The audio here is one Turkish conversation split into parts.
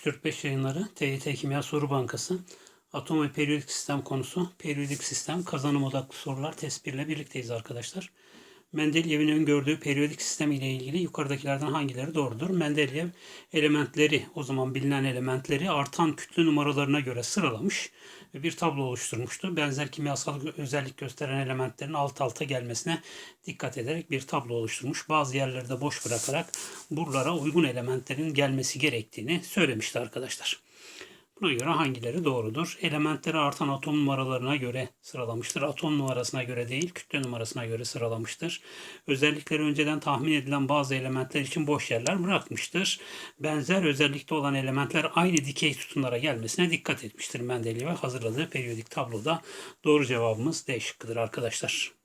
345 yayınları TYT Kimya Soru Bankası Atom ve periyodik sistem konusu periyodik sistem kazanım odaklı sorular test 1 ile birlikteyiz arkadaşlar. Mendeleev'in öngördüğü periyodik sistem ile ilgili yukarıdakilerden hangileri doğrudur? Mendeleev elementleri o zaman bilinen elementleri artan kütle numaralarına göre sıralamış ve bir tablo oluşturmuştu. Benzer kimyasal özellik gösteren elementlerin alt alta gelmesine dikkat ederek bir tablo oluşturmuş. Bazı yerleri de boş bırakarak buralara uygun elementlerin gelmesi gerektiğini söylemişti arkadaşlar. Buna göre hangileri doğrudur? Elementleri artan atom numaralarına göre sıralamıştır. Atom numarasına göre değil, kütle numarasına göre sıralamıştır. Özellikleri önceden tahmin edilen bazı elementler için boş yerler bırakmıştır. Benzer özellikte olan elementler aynı dikey sütunlara gelmesine dikkat etmiştir Mendeleev'e hazırladığı periyodik tabloda. Doğru cevabımız D şıkkıdır arkadaşlar.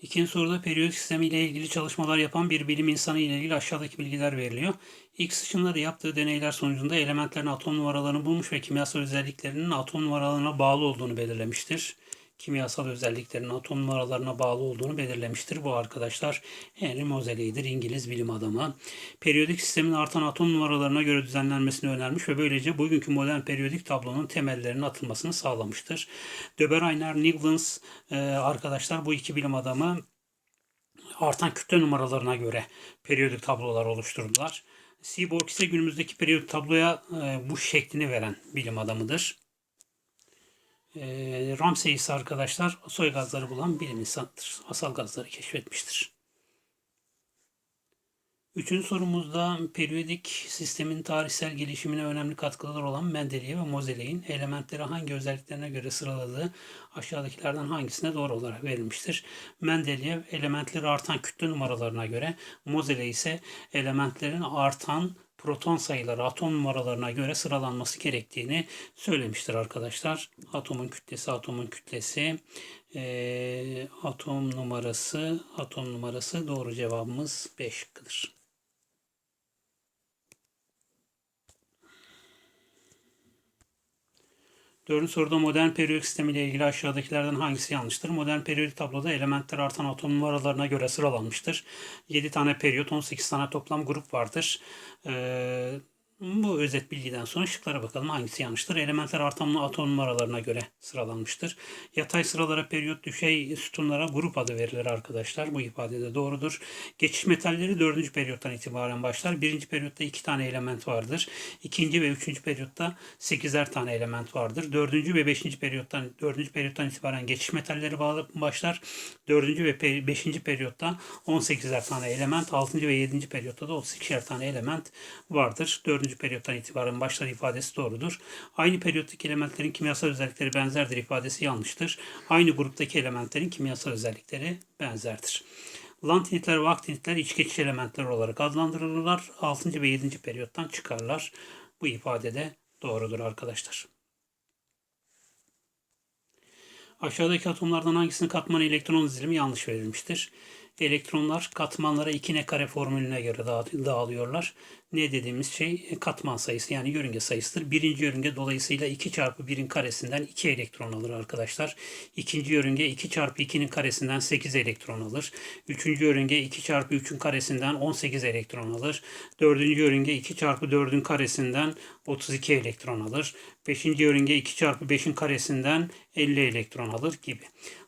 İkinci soruda periyodik sistemi ile ilgili çalışmalar yapan bir bilim insanı ile ilgili aşağıdaki bilgiler veriliyor. X ışınları yaptığı deneyler sonucunda elementlerin atom numaralarını bulmuş ve kimyasal özelliklerinin atom numaralarına bağlı olduğunu belirlemiştir. Kimyasal özelliklerinin atom numaralarına bağlı olduğunu belirlemiştir. Bu arkadaşlar Henry Moseley'dir, İngiliz bilim adamı. Periyodik sistemin artan atom numaralarına göre düzenlenmesini önermiş ve böylece bugünkü modern periyodik tablonun temellerinin atılmasını sağlamıştır. Döbereiner, Newlands e, arkadaşlar bu iki bilim adamı artan kütle numaralarına göre periyodik tablolar oluşturdular. Seaborg ise günümüzdeki periyodik tabloya e, bu şeklini veren bilim adamıdır. E, Ramsey ise arkadaşlar soy gazları bulan bilim insanıdır. Asal gazları keşfetmiştir. Üçüncü sorumuzda periyodik sistemin tarihsel gelişimine önemli katkıları olan Mendeleev ve Moseley'in elementleri hangi özelliklerine göre sıraladığı aşağıdakilerden hangisine doğru olarak verilmiştir. Mendeleev elementleri artan kütle numaralarına göre, Moseley ise elementlerin artan proton sayıları atom numaralarına göre sıralanması gerektiğini söylemiştir arkadaşlar. Atomun kütlesi, atomun kütlesi, e, atom numarası, atom numarası doğru cevabımız 5 şıkkıdır. Dördüncü soruda modern periyodik sistemi ile ilgili aşağıdakilerden hangisi yanlıştır? Modern periyodik tabloda elementler artan atom numaralarına göre sıralanmıştır. 7 tane periyot, 18 tane toplam grup vardır. Ee, bu özet bilgiden sonra şıklara bakalım hangisi yanlıştır. Elementler artan atom numaralarına göre sıralanmıştır. Yatay sıralara periyot, düşey sütunlara grup adı verilir arkadaşlar. Bu ifade de doğrudur. Geçiş metalleri dördüncü periyottan itibaren başlar. Birinci periyotta iki tane element vardır. İkinci ve üçüncü periyotta sekizer tane element vardır. Dördüncü ve beşinci periyottan, dördüncü periyottan itibaren geçiş metalleri başlar. Dördüncü ve beşinci periyotta 18'er tane element, altıncı ve yedinci periyotta da 32'er tane element vardır. Dördüncü periyottan itibaren başlar ifadesi doğrudur. Aynı periyottaki elementlerin kimyasal özellikleri benzerdir ifadesi yanlıştır. Aynı gruptaki elementlerin kimyasal özellikleri benzerdir. Lantinitler ve aktinitler iç geçiş elementler olarak adlandırılırlar. 6. ve 7. periyottan çıkarlar. Bu ifade de doğrudur arkadaşlar. Aşağıdaki atomlardan hangisinin katmanı elektron dizilimi yanlış verilmiştir? Elektronlar katmanlara 2 ne kare formülüne göre dağılıyorlar ne dediğimiz şey e, katman sayısı yani yörünge sayısıdır. Birinci yörünge dolayısıyla 2 çarpı 1'in karesinden 2 elektron alır arkadaşlar. İkinci yörünge 2 çarpı 2'nin karesinden 8 elektron alır. Üçüncü yörünge 2 çarpı 3'ün karesinden 18 elektron alır. Dördüncü yörünge 2 çarpı 4'ün karesinden 32 elektron alır. Beşinci yörünge 2 çarpı 5'in karesinden 50 elektron alır gibi.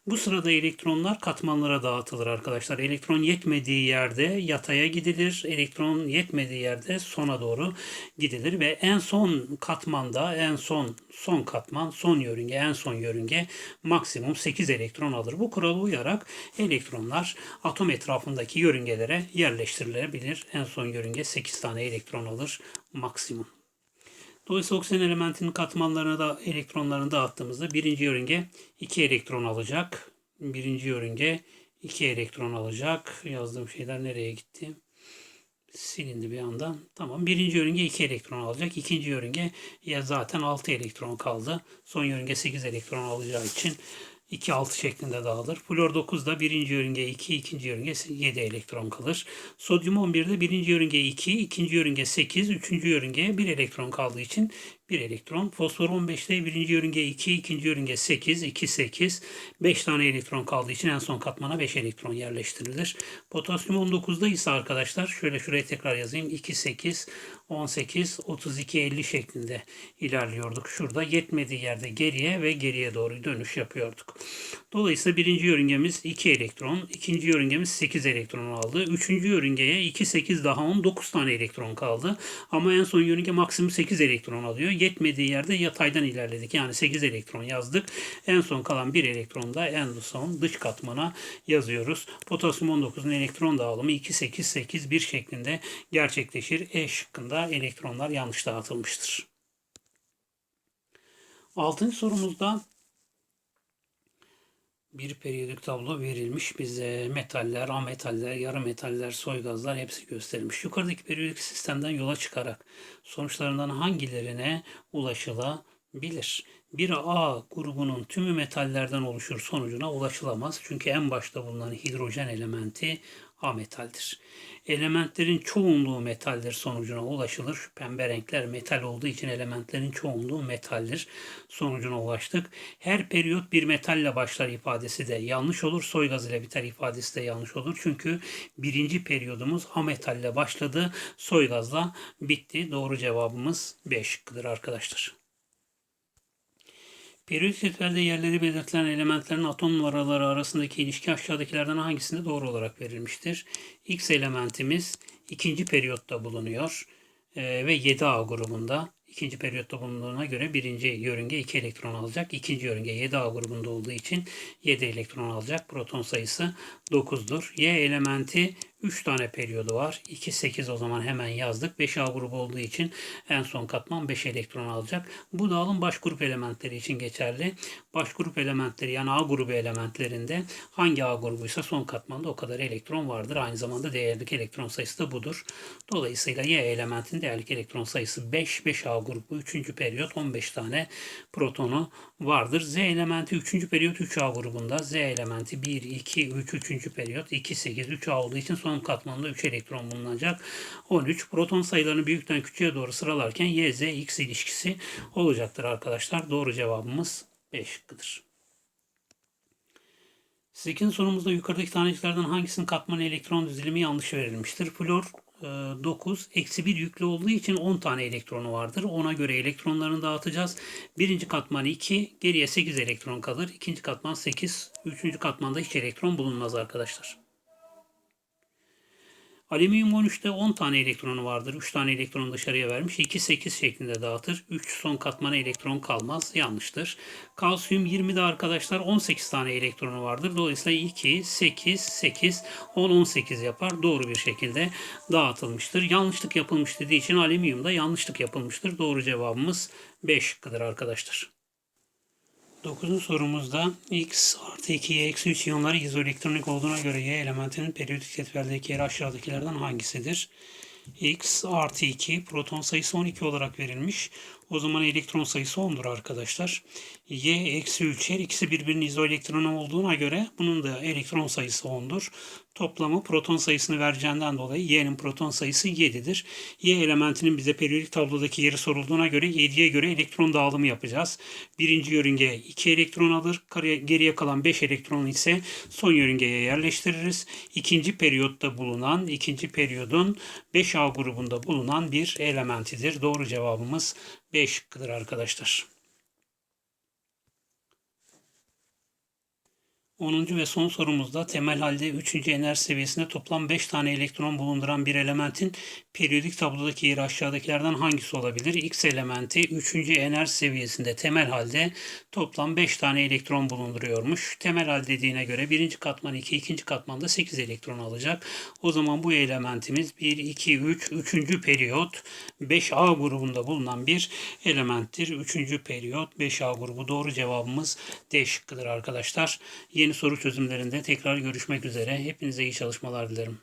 Bu sırada elektronlar katmanlara dağıtılır arkadaşlar. Elektron yetmediği yerde yataya gidilir. Elektron yetmediği yerde sona doğru gidilir ve en son katmanda en son son katman son yörünge en son yörünge maksimum 8 elektron alır. Bu kurala uyarak elektronlar atom etrafındaki yörüngelere yerleştirilebilir. En son yörünge 8 tane elektron alır maksimum. Dolayısıyla oksijen elementinin katmanlarına da elektronlarını dağıttığımızda birinci yörünge 2 elektron alacak. Birinci yörünge 2 elektron alacak. Yazdığım şeyler nereye gitti? Silindi bir anda. Tamam. Birinci yörünge 2 elektron alacak. İkinci yörünge ya zaten 6 elektron kaldı. Son yörünge 8 elektron alacağı için 2 6 şeklinde dağılır. Flor 9'da birinci yörünge 2, ikinci yörünge 7 elektron kalır. Sodyum 11'de birinci yörünge 2, ikinci yörünge 8, üçüncü yörünge 1 elektron kaldığı için 1 elektron. Fosfor 15'te birinci yörünge 2, ikinci yörünge 8, 2, 8. 5 tane elektron kaldığı için en son katmana 5 elektron yerleştirilir. Potasyum 19'da ise arkadaşlar şöyle şuraya tekrar yazayım. 2, 8, 18, 32, 50 şeklinde ilerliyorduk. Şurada yetmediği yerde geriye ve geriye doğru dönüş yapıyorduk. Dolayısıyla birinci yörüngemiz 2 elektron, ikinci yörüngemiz 8 elektron aldı. Üçüncü yörüngeye 2, 8 daha 10, 9 tane elektron kaldı. Ama en son yörünge maksimum 8 elektron alıyor. Yetmediği yerde yataydan ilerledik. Yani 8 elektron yazdık. En son kalan 1 elektron da en son dış katmana yazıyoruz. Potasyum 19'un elektron dağılımı 2, 8, 8, 1 şeklinde gerçekleşir. E şıkkında elektronlar yanlış dağıtılmıştır. Altıncı sorumuzda bir periyodik tablo verilmiş bize. Metaller, ametaller, yarı metaller, soy gazlar hepsi gösterilmiş. Yukarıdaki periyodik sistemden yola çıkarak sonuçlarından hangilerine ulaşılabilir? Bir A grubunun tümü metallerden oluşur sonucuna ulaşılamaz. Çünkü en başta bulunan hidrojen elementi A metaldir. Elementlerin çoğunluğu metaldir sonucuna ulaşılır. Şu pembe renkler metal olduğu için elementlerin çoğunluğu metaldir sonucuna ulaştık. Her periyot bir metalle başlar ifadesi de yanlış olur. Soy gaz ile biter ifadesi de yanlış olur. Çünkü birinci periyodumuz A metalle başladı. Soy gazla bitti. Doğru cevabımız B şıkkıdır arkadaşlar. Periyodik cetvelde yerleri belirtilen elementlerin atom numaraları arasındaki ilişki aşağıdakilerden hangisinde doğru olarak verilmiştir? X elementimiz ikinci periyotta bulunuyor e, ve 7A grubunda. ikinci periyotta bulunduğuna göre birinci yörünge 2 elektron alacak. İkinci yörünge 7A grubunda olduğu için 7 elektron alacak. Proton sayısı 9'dur. Y elementi 3 tane periyodu var. 2, 8 o zaman hemen yazdık. 5A grubu olduğu için en son katman 5 elektron alacak. Bu dağılım baş grup elementleri için geçerli. Baş grup elementleri yani A grubu elementlerinde hangi A grubuysa son katmanda o kadar elektron vardır. Aynı zamanda değerlik elektron sayısı da budur. Dolayısıyla Y elementin değerlik elektron sayısı 5. 5A grubu 3. periyot 15 tane protonu vardır. Z elementi 3. periyot 3A grubunda. Z elementi 1, 2, 3, 3. periyot 2, 8, 3A olduğu için son katmanda 3 elektron bulunacak. 13. Proton sayılarını büyükten küçüğe doğru sıralarken Y, Z, X ilişkisi olacaktır arkadaşlar. Doğru cevabımız B şıkkıdır. 8. sorumuzda yukarıdaki taneciklerden hangisinin katmanı elektron dizilimi yanlış verilmiştir? Flor 9 eksi 1 yüklü olduğu için 10 tane elektronu vardır. Ona göre elektronlarını dağıtacağız. Birinci katman 2, geriye 8 elektron kalır. İkinci katman 8, üçüncü katmanda hiç elektron bulunmaz arkadaşlar. Alüminyum 13'te 10 tane elektronu vardır. 3 tane elektron dışarıya vermiş. 2, 8 şeklinde dağıtır. 3 son katmana elektron kalmaz. Yanlıştır. Kalsiyum 20'de arkadaşlar 18 tane elektronu vardır. Dolayısıyla 2, 8, 8, 10, 18 yapar. Doğru bir şekilde dağıtılmıştır. Yanlışlık yapılmış dediği için alüminyumda yanlışlık yapılmıştır. Doğru cevabımız B şıkkıdır arkadaşlar. 9. sorumuzda X artı 2 Y eksi 3 iyonları izoelektronik olduğuna göre Y elementinin periyodik cetveldeki yeri aşağıdakilerden hangisidir? X artı 2 proton sayısı 12 olarak verilmiş. O zaman elektron sayısı 10'dur arkadaşlar. Y eksi 3 her ikisi birbirinin izoelektronu olduğuna göre bunun da elektron sayısı 10'dur. Toplamı proton sayısını vereceğinden dolayı Y'nin proton sayısı 7'dir. Y elementinin bize periyodik tablodaki yeri sorulduğuna göre 7'ye göre elektron dağılımı yapacağız. Birinci yörünge 2 elektron alır. Geriye kalan 5 elektron ise son yörüngeye yerleştiririz. İkinci periyotta bulunan, ikinci periyodun 5A grubunda bulunan bir elementidir. Doğru cevabımız B şıkkıdır arkadaşlar. 10. ve son sorumuzda temel halde 3. enerji seviyesinde toplam 5 tane elektron bulunduran bir elementin periyodik tablodaki yeri aşağıdakilerden hangisi olabilir? X elementi 3. enerji seviyesinde temel halde toplam 5 tane elektron bulunduruyormuş. Temel hal dediğine göre birinci katman 2, ikinci katmanda 8 elektron alacak. O zaman bu elementimiz 1, 2, 3, 3. periyot 5A grubunda bulunan bir elementtir. 3. periyot 5A grubu doğru cevabımız D şıkkıdır arkadaşlar. Yeni soru çözümlerinde tekrar görüşmek üzere. Hepinize iyi çalışmalar dilerim.